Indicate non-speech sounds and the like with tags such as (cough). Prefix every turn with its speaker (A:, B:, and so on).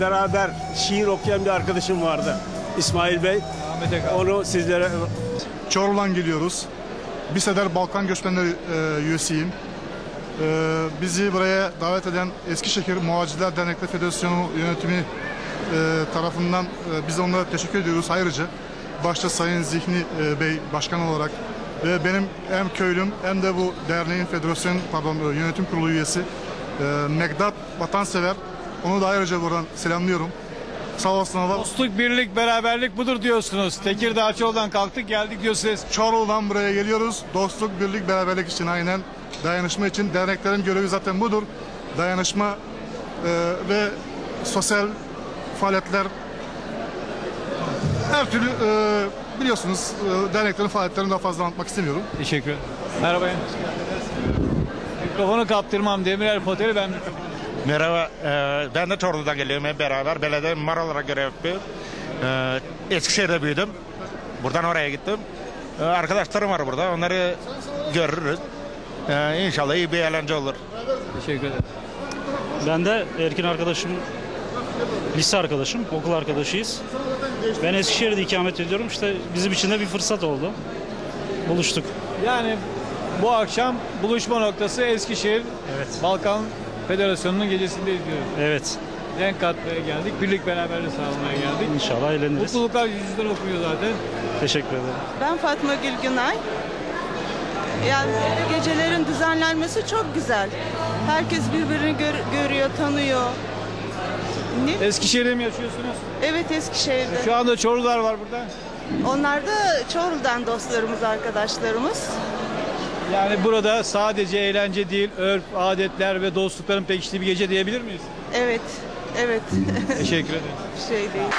A: beraber şiir okuyan bir arkadaşım vardı. İsmail Bey. Onu sizlere
B: Çorlu'dan geliyoruz. Biseder Balkan Göçmenleri e, üyesiyim. E, bizi buraya davet eden Eskişehir Muhacirler Dernekleri Federasyonu yönetimi e, tarafından e, biz onlara teşekkür ediyoruz ayrıca. Başta Sayın Zihni e, Bey başkan olarak ve benim hem köylüm hem de bu derneğin federasyon pardon e, yönetim kurulu üyesi e, Megdat Vatansever. Onu da ayrıca buradan selamlıyorum. Sağ olsun Allah.
C: Dostluk, birlik, beraberlik budur diyorsunuz. Tekirdağ Çol'dan kalktık geldik diyorsunuz.
B: Çorlu'dan buraya geliyoruz. Dostluk, birlik, beraberlik için aynen dayanışma için. Derneklerin görevi zaten budur. Dayanışma e, ve sosyal faaliyetler her türlü e, biliyorsunuz e, derneklerin faaliyetlerini daha fazla anlatmak istemiyorum.
C: Teşekkür ederim. Merhaba. Mikrofonu kaptırmam. Demirel Poteli ben.
D: Merhaba, e, ben de Çorlu'dan geliyorum hep beraber. Belediye mimar olarak görev yapıyorum. E, Eskişehir'de büyüdüm. Buradan oraya gittim. E, arkadaşlarım var burada, onları görürüz. E, inşallah iyi bir eğlence olur.
C: Teşekkür ederim.
E: Ben de Erkin arkadaşım, lise arkadaşım, okul arkadaşıyız. Ben Eskişehir'de ikamet ediyorum. İşte bizim için de bir fırsat oldu. Buluştuk.
C: Yani bu akşam buluşma noktası Eskişehir
E: Evet.
C: Balkan Federasyonu'nun gecesindeyiz diyoruz.
E: Evet.
C: Renk katmaya geldik. Birlik beraberlik sağlamaya geldik.
E: İnşallah eğleniriz.
C: Mutluluklar yüzünden okuyor zaten.
E: Teşekkür ederim.
F: Ben Fatma Gül Günay. Yani gecelerin düzenlenmesi çok güzel. Herkes birbirini gör- görüyor, tanıyor. Ne?
C: Eskişehir'de mi yaşıyorsunuz?
F: Evet Eskişehir'de.
C: Şu anda Çorlular var burada.
F: Onlar da Çorlu'dan dostlarımız, arkadaşlarımız.
C: Yani burada sadece eğlence değil, örf, adetler ve dostlukların pekiştiği bir gece diyebilir miyiz?
F: Evet, evet.
C: Teşekkür ederim. (laughs)
F: şey değil.